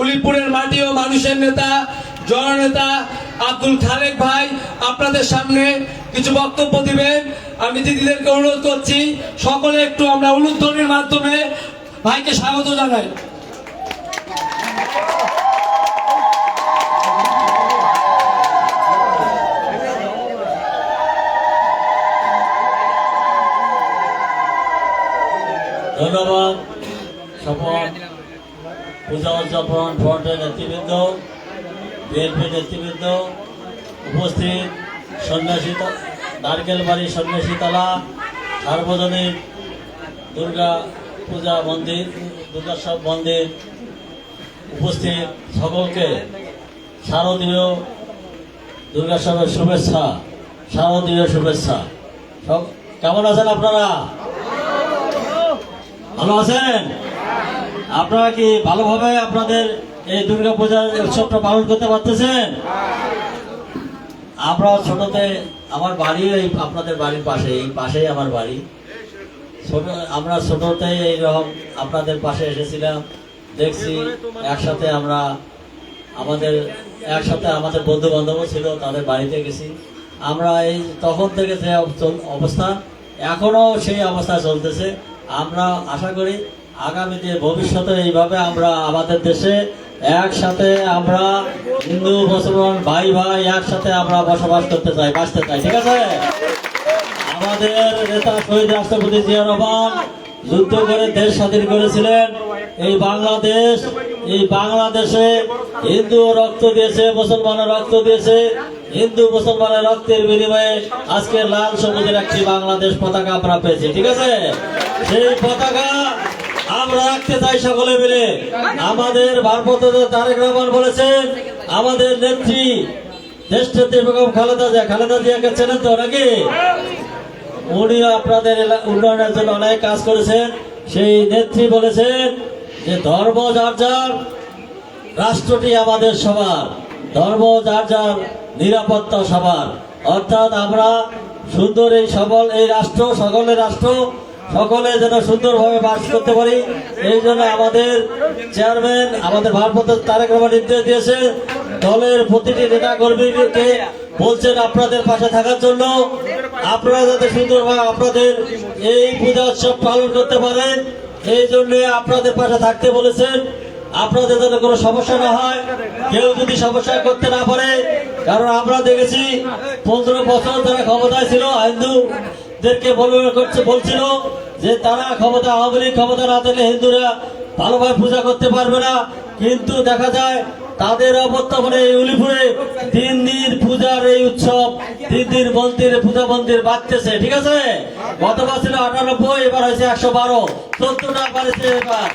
উলিপুরের মাটি ও মানুষের নেতা জননেতা আব্দুল খালেক ভাই, আপনাদের সামনে কিছু বক্তব্য দিবেন। আমি দিদিদেরকে অনুরোধ করছি, সকলে একটু আমরা উলুধ্বনির মাধ্যমে ভাইকে স্বাগত জানাই। ধন্যবাদ পূজা উদযাপন ফ্রন্টের নেতৃবৃন্দ বিএনপি নেতৃবৃন্দ উপস্থিত, সন্ন্যাসী নারকেল বাড়ি সন্ন্যাসী তলা, সার্বজনীন দুর্গা পূজা মন্দির দুর্গাসব মন্দির উপস্থিত সকলকে শারদীয় দুর্গাসবের শুভেচ্ছা, শারদীয় শুভেচ্ছা। সব কেমন আছেন আপনারা? ভালো আছেন? আপনারা কি ভালোভাবে আপনাদের এই দুর্গা পূজার উৎসবটা পালন করতে পারতেছেন? আমরা ছোটতে আমার বাড়ি এই আপনাদের বাড়ির পাশে, এই পাশেই আমার বাড়ি। ছোট, আমরা ছোটতে এইরকম আপনাদের পাশে এসেছিলাম, দেখছি একসাথে আমরা আমাদের, একসাথে আমাদের বন্ধু বান্ধবও ছিল, তাদের বাড়িতে গেছি। আমরা এই তখন থেকে যে অব- অবস্থা, এখনও সেই অবস্থা চলতেছে। আমরা আশা করি আগামীতে ভবিষ্যতে এইভাবে আমরা আমাদের দেশে একসাথে আমরা হিন্দু, মুসলমান, ভাই ভাই একসাথে আমরা বসবাস করতে চাই, বাঁচতে চাই, ঠিক আছে? আমাদের নেতা শহীদ রাষ্ট্রপতি জিয়া রহমান যুদ্ধ করে দেশ স্বাধীন করেছিলেন। এই বাংলাদেশ, এই বাংলাদেশে হিন্দু রক্ত দিয়েছে, মুসলমানের রক্ত দিয়েছে। হিন্দু, মুসলমানের রক্তের বিনিময়ে আজকে লাল সবুজের একটি বাংলাদেশ পতাকা আমরা পেয়েছি, ঠিক আছে? সেই পতাকা আমরা রাখতে চাই সকলে মিলে। আমাদের ভারপ্রাপ্ত তারেক রহমান বলেছেন, আমাদের নেত্রী দেশ নেত্রী বেগম খালেদা জিয়া, খালেদা জিয়াকে চেনেন তো নাকি? উনি আপনাদের উন্নয়নের জন্য অনেক কাজ করেছেন। সেই নেত্রী বলেছেন যে ধর্ম যার যার, রাষ্ট্রটি আমাদের সবার। ধর্ম যার যার, নিরাপত্তা সবার। অর্থাৎ আমরা সুন্দর এই সবল এই রাষ্ট্র সকলের রাষ্ট্র সকলে যেন সুন্দরভাবে বাস করতে পারি। এই জন্য আমাদের চেয়ারম্যান আমাদের ভারপ্রাপ্ত তারেক রহমান নির্দেশ দিয়েছে, দলের প্রতিটি নেতা কর্মীকে বলছেন আপনাদের পাশে থাকার জন্য। আপনারা যাতে সুন্দরভাবে আপনাদের এই পূজা উৎসব পালন করতে পারেন, এই জন্য আপনাদের পাশে থাকতে বলেছেন। আপনাদের যাতে কোনো সমস্যা না হয়, কেউ যদি সমস্যা করতে না পারে, কারণ আমরা দেখেছি পনেরো বছর যারা ক্ষমতায় ছিল, হিন্দুদেরকে করছে, বলছিল যে তারা ক্ষমতা, আওয়ামী লীগ ক্ষমতা না থাকলে হিন্দুরা ভালোভাবে পূজা করতে পারবে না। কিন্তু দেখা যায় তাদের অবর্তমানে এই উলিপুরে তিন দিন পূজার এই উৎসব তিন দিন মন্দিরে পূজা মন্দির বাড়তেছে, ঠিক আছে? গতবার ছিল আটানব্বই, এবার হয়েছে একশো বারো, চোদ্দটা বাড়ছে এবার।